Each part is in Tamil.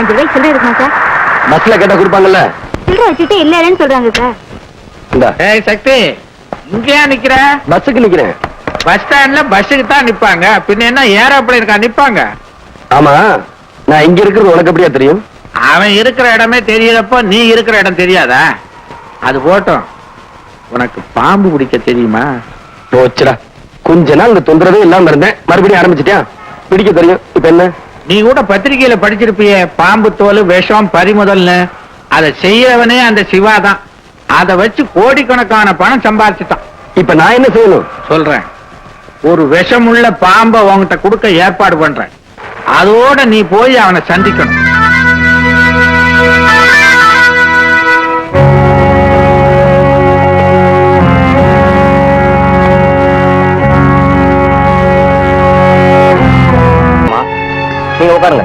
அஞ்சு ரூபாய்க்கு சில்லறை இருக்குமா சார். பஸ்ல கேட்டா கொடுப்பாங்கல்ல? சில்லறை வச்சுட்டு இல்ல இல்லைன்னு சொல்றாங்க சார். இந்த. ஏய் சக்தி இங்கேயா நிக்கிற? பஸ்ஸுக்கு நிக்கிறேன். பஸ் ஸ்டாண்ட்ல பஸ்ஸுக்கு தான் நிப்பாங்க. பின்ன என்ன ஏரோப்ளேன் இருக்கா? நிப்பாங்க. ஆமா. நான் இங்க இருக்கிறது உனக்கு எப்படியா தெரியும்? அவன் இருக்கிற இடமே தெரியறப்போ நீ இருக்கிற இடம் தெரியாதா? அது போட்டும். உனக்கு பாம்பு பிடிக்க தெரியுமா? போச்சுடா கொஞ்ச நாள் இந்த தொந்தரவே இல்லாம இருந்தேன். மறுபடியும் ஆரம்பிச்சிட்டியா? பிடிக்க தெரியும். இப்ப என்ன? நீ கூட பத்திரிக்கையில படிச்சிருப்பியே பாம்பு தோல் விஷம் பறிமுதல்னு. அதை செய்யறவனே அந்த சிவா தான். அதை வச்சு கோடிக்கணக்கான பணம் சம்பாதிச்சுட்டான் இப்ப நான் என்ன செய்யணும்? சொல்றேன். ஒரு விஷமுள்ள பாம்பை உன்கிட்ட கொடுக்க ஏற்பாடு பண்றேன். அதோட நீ போய் அவனை சந்திக்கணும். உட்காருங்க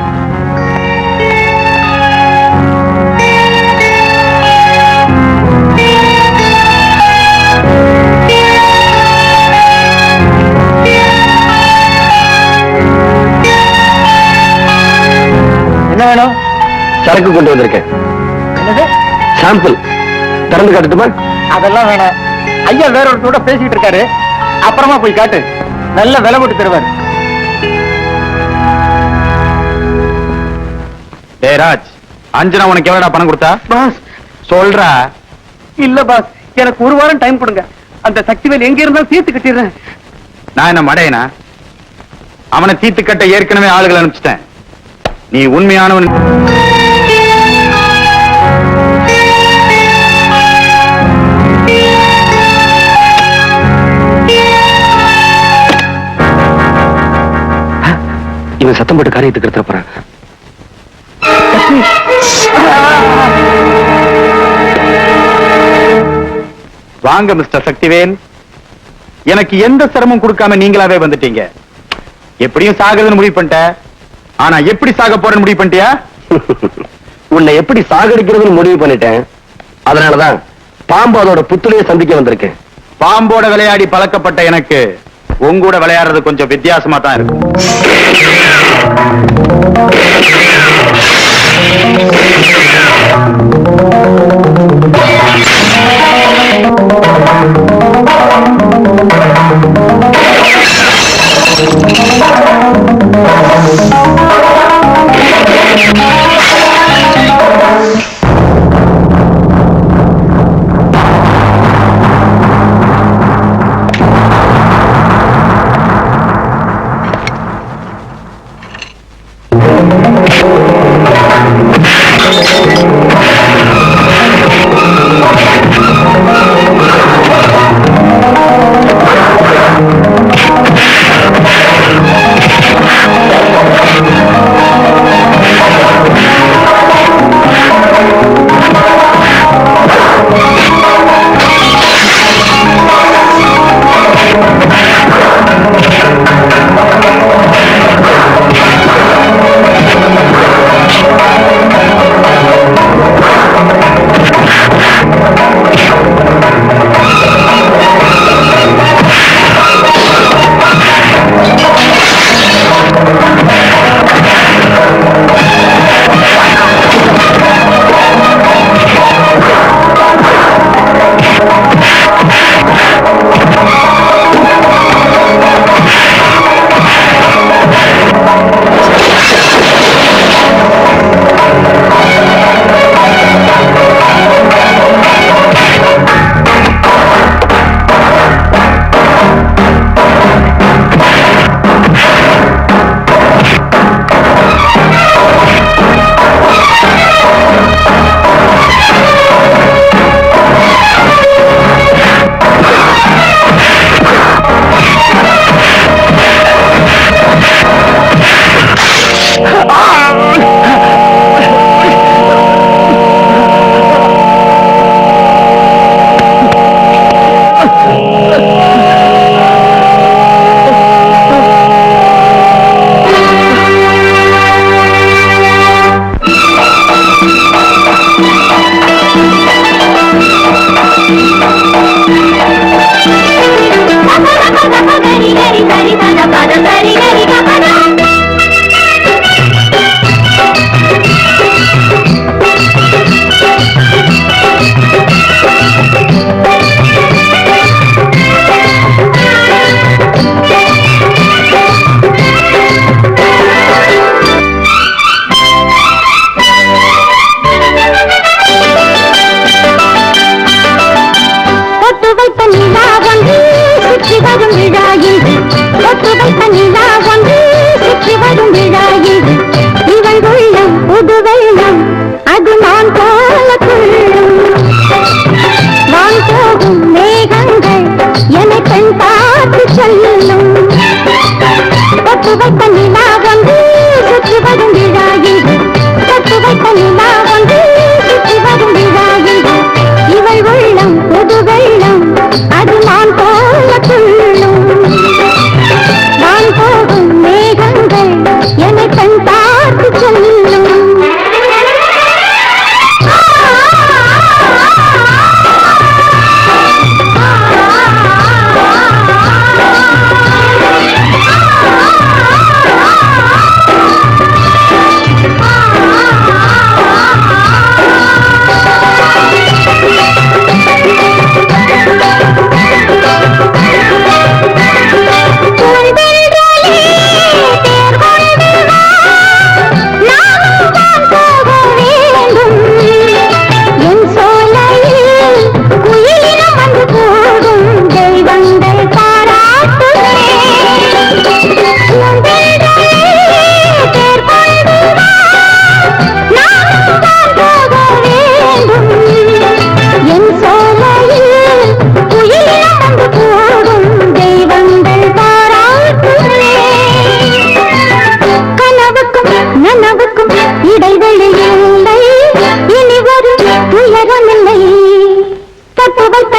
என்ன வேணும்? சரக்கு கொண்டு வந்திருக்கேன். சாம்பிள். திறந்து காட்டட்டுமா? அதெல்லாம் வேணாம். ஐயா வேற ஒருத்தரோட பேசிட்டு இருக்காரு. அப்புறமா போய் காட்டு. நல்ல விலை போட்டு தருவாரு. டேய் ராஜ் அஞ்சனா உனக்கு எவ்வளவுடா பணம் கொடுத்தா? பாஸ். சொல்றா. இல்ல பாஸ். எனக்கு ஒரு வாரம் டைம் கொடுங்க. அந்த சக்திவேல் எங்க இருந்தாலும் தீர்த்து கட்டிடுறேன். நான் என்ன மடையனா? அவனை தீத்து கட்ட ஏற்கனவே ஆளுகளை அனுப்பிச்சிட்டேன். நீ உண்மையானவன். இவன் சத்தம் போட்டு காரியத்துக்கு எடுத்துட போறான். வாங்க மிஸ்டர் சக்திவேல். எனக்கு எந்த சிரமம் கொடுக்காம நீங்களாவே வந்துட்டீங்க. எப்படியும் சாகுதுன்னு முடிவு பண்ணிட்டேன் ஆனா எப்படி சாக போறேன்னு முடிவு பண்ணிட்டியா? உன்னை எப்படி சாகடிக்கிறதுன்னு முடிவு பண்ணிட்டேன். அதனாலதான் பாம்பு அதோட புத்துலையே சந்திக்க வந்திருக்கேன். பாம்போட விளையாடி பழக்கப்பட்ட எனக்கு உங்கூட விளையாடுறது கொஞ்சம் வித்தியாசமா தான் இருக்கும். Thank you.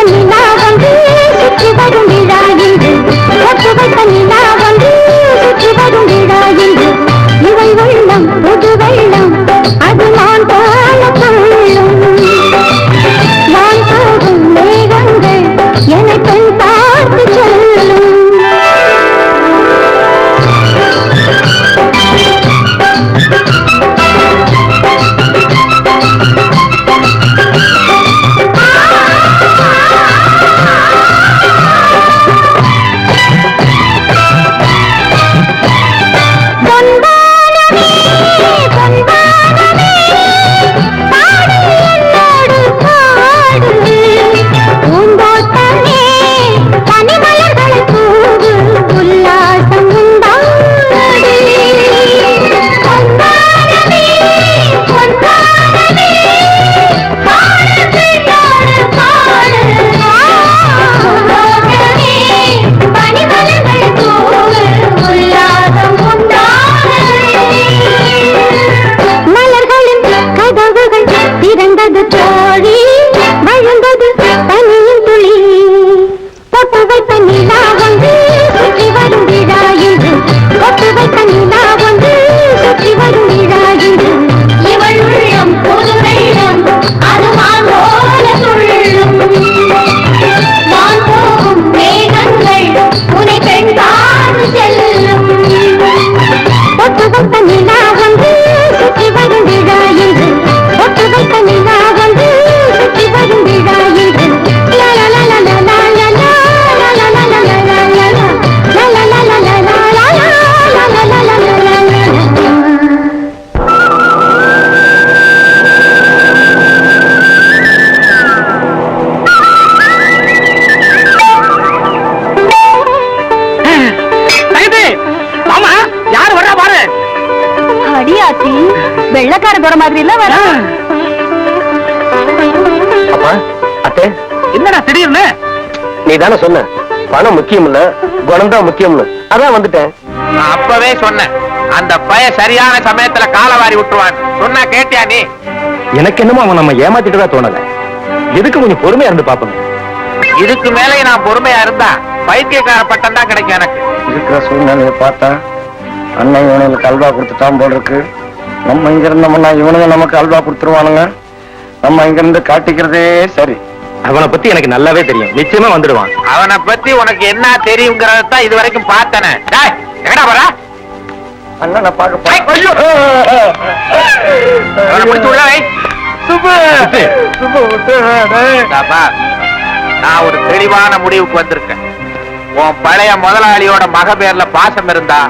Molina. தோற மாதிரி வர அப்பா அத்தே. என்னடா திடீர்னு? நீ தானே சொன்ன. பணம் முக்கியம் இல்ல குணம் தான் முக்கியம்னு. அதான் வந்துட்டேன். நான் அப்பவே சொன்னேன். அந்த பய சரியான சமயத்துல காலவாரி விட்டுருவான் சொன்னா கேட்டியா நீ? எனக்கு என்னமோ அவன் நம்ம ஏமாத்திட்டு தோணல. எதுக்கு கொஞ்சம் பொறுமையா இருந்து பாப்போம் இதுக்கு மேலே நான் பொறுமையா இருந்தா பைத்தியக்கார பட்டம் தான் கிடைக்கும் எனக்கு. இருக்கிற சூழ்நிலையை பார்த்தா அண்ணன் இவனுங்களுக்கு அல்வா கொடுத்துட்டான் போல இருக்கு. நம்ம இங்க இருந்தோம்னா இவனுங்க நமக்கு அல்வா கொடுத்துருவானுங்க. நம்ம இங்க இருந்து காட்டிக்கிறதே சரி. அவனை பத்தி எனக்கு நல்லாவே தெரியும். நிச்சயமா வந்துடுவான். அவனை பத்தி உனக்கு என்ன தெரியுங்கிறத தான் இது வரைக்கும் பார்த்தனே. டேய் எங்கடா போற? அண்ணனை பார்க்க நான் ஒரு தெளிவான முடிவுக்கு வந்திருக்கேன். உன் பழைய முதலாளியோட மக பேர்ல பாசம் இருந்தா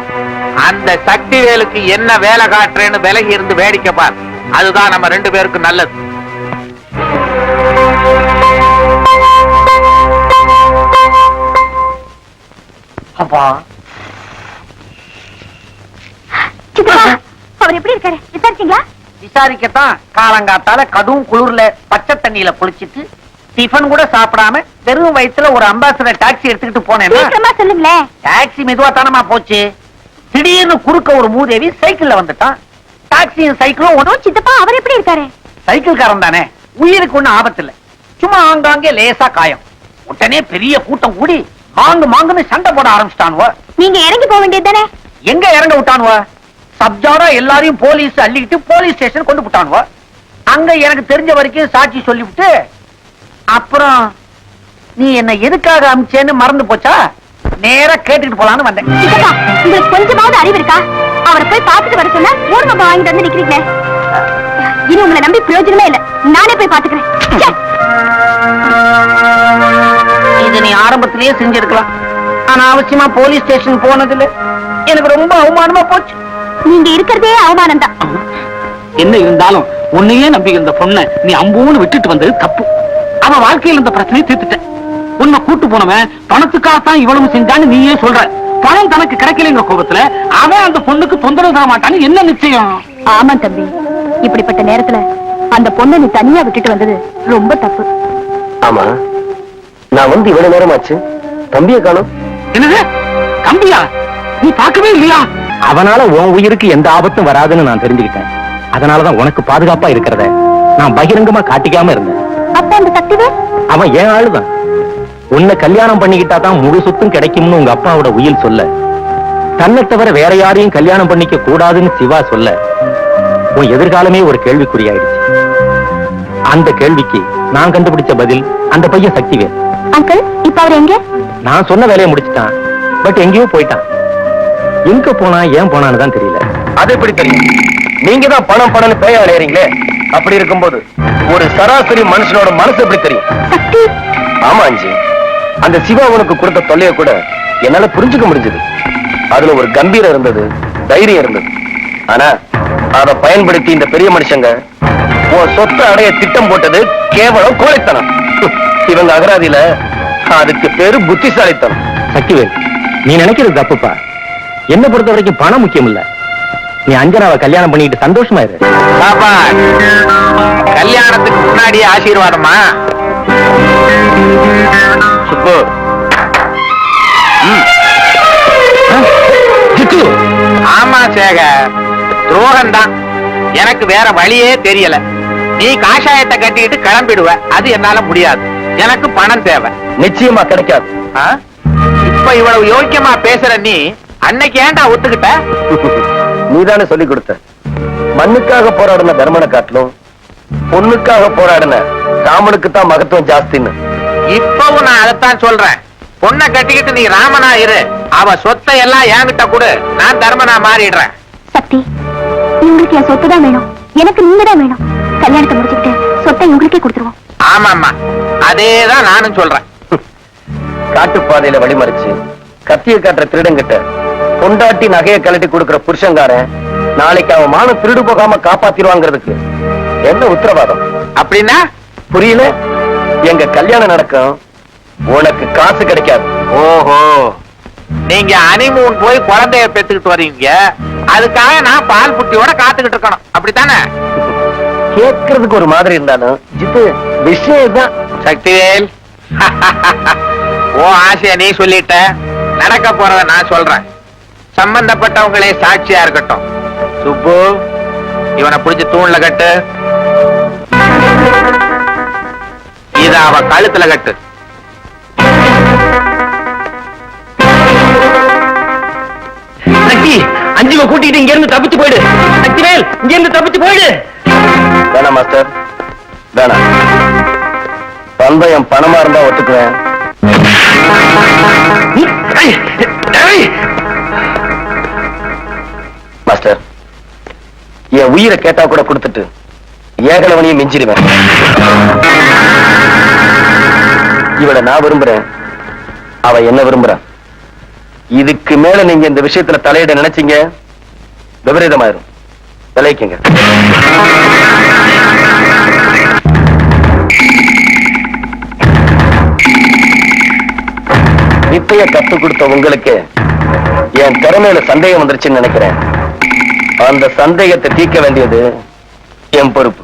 அந்த சக்திவேலுக்கு என்ன வேலை காட்டுறேன்னு விலகி இருந்து வேடிக்கை பார். அதுதான் நம்ம ரெண்டு பேருக்கும் நல்லது. அப்பா. அவர் எப்படி இருக்காரு? விசாரிச்சீங்களா? விசாரிக்கத்தான் காலங்காத்தால கடும் குளிர்ல பச்சை தண்ணியில குளிச்சிட்டு டிஃபன் கூட சாப்பிடாம வெறும் வயித்துல ஒரு அம்பாசிடர் டாக்ஸி எடுத்துக்கிட்டு சீக்கிரமா சொல்லுங்களேன். டாக்ஸி மெதுவா தானமா போச்சு? திடீர்னு குறுக்க ஒரு மூதேவி சைக்கிள்ல வந்துட்டான். டாக்ஸியும் சைக்கிளும் ஓ சித்தப்பா அவர் எப்படி இருக்காரு? சைக்கிள்காரன் தானே. உயிருக்கு ஒண்ணும் ஆபத்து இல்ல சும்மா ஆங்காங்கே லேசா காயம். உடனே பெரிய கூட்டம் கூடி மாங்கு மாங்குன்னு சண்டை போட ஆரம்பிச்சிட்டானுவ. நீங்க இறங்கி போக வேண்டியது தானே? எங்க இறங்க விட்டானுவ? சப்ஜாரா எல்லாரையும் போலீஸ் அள்ளிக்கிட்டு போலீஸ் ஸ்டேஷன் கொண்டு விட்டானுவ. அங்க எனக்கு தெரிஞ்ச வரைக்கும் சாட்சி சொல்லிவிட்டு அப்புறம் நீ என்ன எதுக்காக அமிச்சேன்னு மறந்து போச்சா? நேரா கேட்டுக்கிட்டு போலான்னு வந்தேன். சித்தப்பா உங்களுக்கு கொஞ்சமாவது அறிவு இருக்கா? அவரை போய் பார்த்துட்டு வர சொன்னா ஊர் மப்பா வாங்கிட்டு வந்து நிக்கிறீங்களே? இனி உங்களை நம்பி பிரயோஜனமே இல்ல. நானே போய் பாத்துக்கிறேன். இது நீ ஆரம்பத்திலேயே செஞ்சிருக்கலாம். ஆனா அவசியமா போலீஸ் ஸ்டேஷன் போனதுல எனக்கு ரொம்ப அவமானமா போச்சு. நீங்க இருக்கிறதே அவமானம் தான். என்ன இருந்தாலும் உன்னையே நம்பி இருந்த பொண்ணை நீ அம்பூன்னு விட்டுட்டு வந்தது தப்பு. அவன் வாழ்க்கையில இந்த பிரச்சனையை தீர்த்துட்ட. உன்னை கூட்டு போனவன் பணத்துக்காகத்தான் இவ்வளவு செஞ்சான்னு நீயே சொல்ற. பணம் தனக்கு கிடைக்கலைங்க கோபத்துல அவன் அந்த பொண்ணுக்கு தொந்தரவு தர மாட்டான்னு என்ன நிச்சயம்? ஆமா தம்பி. இப்படிப்பட்ட நேரத்துல அந்த பொண்ணை நீ தனியா விட்டுட்டு வந்தது ரொம்ப தப்பு. ஆமா. நான் வந்து இவ்வளவு நேரமாச்சு? தம்பியை காணும். என்னது? தம்பியா? நீ பார்க்கவே இல்லையா? அவனால உன் உயிருக்கு எந்த ஆபத்தும் வராதுன்னு நான் தெரிஞ்சுக்கிட்டேன். அதனாலதான் உனக்கு பாதுகாப்பா இருக்கிறத நான் பகிரங்கமா காட்டிக்காம இருந்தேன். அப்ப அந்த சக்திவே அவன் ஏன் ஆளுதான். உன்னை கல்யாணம் பண்ணிக்கிட்டா தான் முழு சொத்தும் கிடைக்கும்னு உங்க அப்பாவோட உயில் சொல்ல. தன்னை தவிர வேற யாரையும் கல்யாணம் பண்ணிக்க கூடாதுன்னு சிவா சொல்ல. உன் எதிர்காலமே ஒரு கேள்விக்குறியாயிடுச்சு. அந்த கேள்விக்கு நான் கண்டுபிடிச்ச பதில் அந்த பையன் சக்திவேல். அங்கிள் இப்ப அவர் எங்க? நான் சொன்ன வேலையை முடிச்சிட்டான். பட் எங்கேயோ போயிட்டான். எங்க போனா ஏன் போனான்னு தான் தெரியல. அது எப்படி தெரியும்? நீங்க தான் பணம் பணம்னு பேய விளையாறீங்களே அப்படி இருக்கும்போது ஒரு சராசரி மனுஷனோட மனசு எப்படி தெரியும்? ஆமா அஞ்சு. அந்த சிவா உனக்கு கொடுத்த தொல்லைய கூட என்னால புரிஞ்சுக்க முடிஞ்சது. அதுல ஒரு கம்பீரம் இருந்தது தைரியம் இருந்தது. ஆனா அத பயன்படுத்தி இந்த பெரிய மனுஷங்க உன் சொத்தை அடைய திட்டம் போட்டது கேவலம் கோழைத்தனம். இவங்க அகராதியில அதுக்கு பேரு புத்திசாலித்தனம். சக்திவேல் நீ நினைக்கிறது தப்புப்பா. என்ன பொறுத்த வரைக்கும் பணம் முக்கியம் இல்ல நீ அஞ்சனாவை கல்யாணம் பண்ணிட்டு சந்தோஷமா இரு. பாப்பா கல்யாணத்துக்கு முன்னாடியே ஆசீர்வாதமா? சுப்பு. ஜித்து. ஆமா சேகர். துரோகம் தான் எனக்கு வேற வழியே தெரியல. நீ காஷாயத்தை கட்டிக்கிட்டு கிளம்பிடுவ. அது என்னால முடியாது. எனக்கு பணம் தேவை. நிச்சயமா கிடைக்காது? இப்ப இவ்வளவு யோக்கியமா பேசுற நீ அன்னைக்கு ஏன்டா ஒத்துக்கிட்ட? நீதானே சொல்லி கொடுத்த. மண்ணுக்காக போராடின தர்மனை காட்டிலும் பொண்ணுக்காக போராடின ராமனுக்கு தான் மகத்துவம் ஜாஸ்தின்னு. இப்பவும் நான் அதைத்தான் சொல்றேன். பொண்ணை கட்டிக்கிட்டு நீ ராமனா இரு. அவ சொத்தை எல்லாம் என்கிட்ட கொடு. நான் தர்மனா மாறிடுறேன். சக்தி உங்களுக்கு என் சொத்து தான் வேணும். எனக்கு நீங்க தான் வேணும். கல்யாணத்தை முடிச்சுக்கிட்டு சொத்தை உங்களுக்கே கொடுத்துருவோம். ஆமாமா அதேதான் நானும் சொல்றேன். காட்டுப்பாதையில வழிமறிச்சு கத்திய காட்டுற திருடங்கிட்ட பொண்டாட்டி நகையை கழட்டி கொடுக்கிற புருஷங்காரன் நாளைக்கு அவன் மான திருடு போகாம காப்பாத்திருவாங்கிறதுக்கு என்ன உத்தரவாதம்? அப்படின்னா? புரியல? எங்க கல்யாணம் நடக்கும் உனக்கு காசு கிடைக்காது. ஓஹோ. நீங்க அனிமூன் போய் குழந்தைய பெத்துக்கிட்டு வர்றீங்க. அதுக்காக நான் பால் புட்டியோட காத்துக்கிட்டு இருக்கணும். அப்படித்தானே? கேட்கறதுக்கு ஒரு மாதிரி இருந்தாலும் ஜித்து விஷயம் தான் சக்திவேல். ஓ ஆசைய நீ சொல்லிட்ட. நடக்க போறத நான் சொல்றேன். சம்பந்தப்பட்டவங்களே சாட்சியா இருக்கட்டும். சுப்பு இவனை பிடிச்சு தூண்ல கட்டு. இத அவ கழுத்துல கட்டு. சக்தி அஞ்சுவ கூட்டிட்டு இங்க இருந்து தப்பிச்சு போயிடு. சக்திவேல் இங்க இருந்து தப்பிச்சு போயிடு. வேணாம் மாஸ்டர். வேணாம். பந்தயம் பணமா இருந்தா ஒத்துக்குவேன். மாஸ்டர் என் உயிரை கேட்டா கூட கொடுத்துட்டு ஏகலவனையும் மிஞ்சிடுவேன். இவளை நான் விரும்புறேன். அவ என்ன விரும்புறான் இதுக்கு மேல நீங்க இந்த விஷயத்துல தலையிட நினைச்சீங்க? விபரீதமாயிரும் விளைவிக்குங்க வித்தைய கத்து கொடுத்த உங்களுக்கு என் திறமையில சந்தேகம் வந்துருச்சுன்னு நினைக்கிறேன். அந்த சந்தேகத்தை தீர்க்க வேண்டியது என் பொறுப்பு.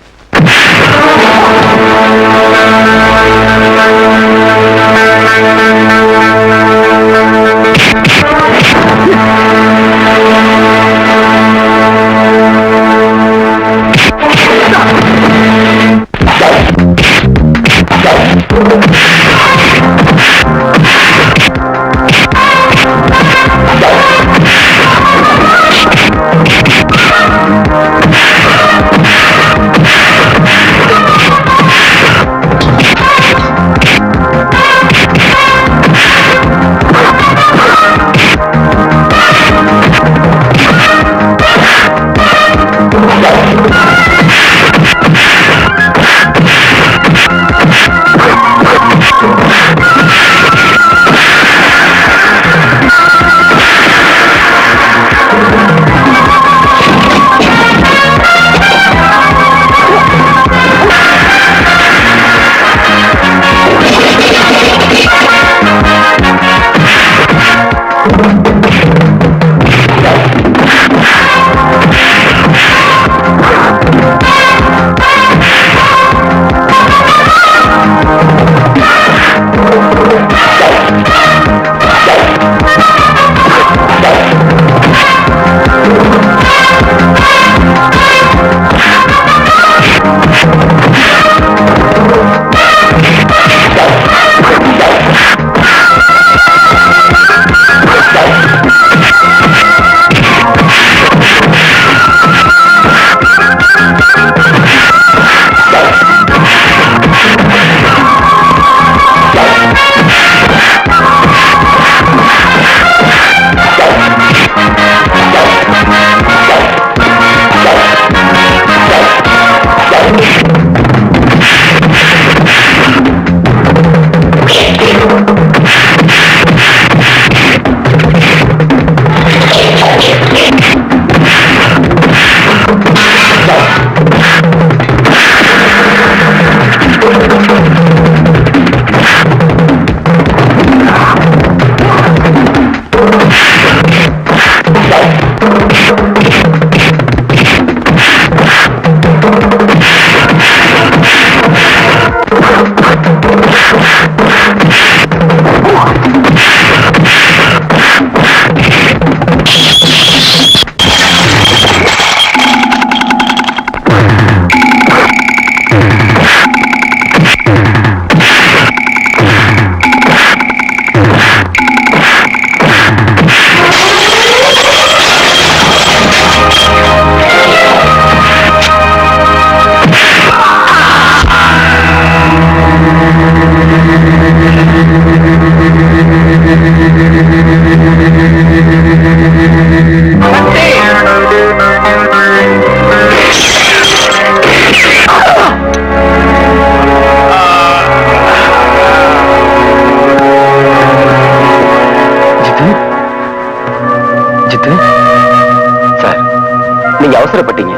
நீங்க அவசரப்பட்டீங்க.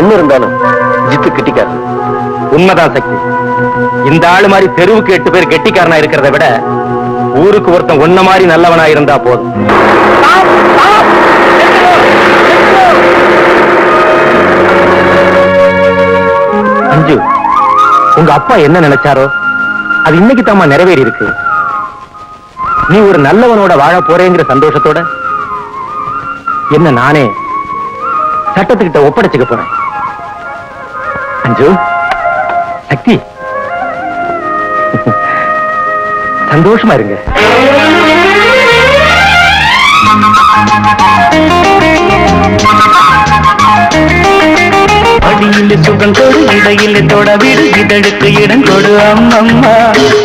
என்ன இருந்தாலும் ஜித்து கிட்டிக்காரு உண்மைதான் சக்தி. இந்த ஆளு மாதிரி தெருவுக்கு எட்டு பேர் கெட்டிக்காரனா இருக்கிறத விட ஊருக்கு ஒருத்தன் உன்ன மாதிரி நல்லவனா இருந்தா போதும். அஞ்சு உங்க அப்பா என்ன நினைச்சாரோ அது இன்னைக்கு தாமா நிறைவேறி இருக்கு நீ ஒரு நல்லவனோட வாழ போறேங்கிற சந்தோஷத்தோட என்ன நானே சட்டத்துக்கிட்ட ஒப்படைச்சுக்க போறேன். அஞ்சு. சக்தி. சந்தோஷமா இருங்க. அடியில் சுகம் கொடு இடையில் தொட விடு இதழுக்கு இடம் கொடு அம்மம்மா.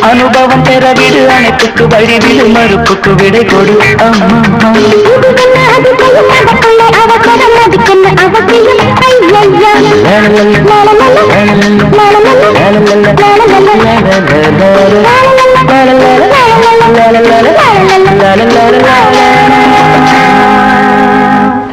அனுபவம் பெற விடு அணைப்புக்கு வழிவிடு மறுப்புக்கு விடை கொடு அம்மம்மா. la la la la la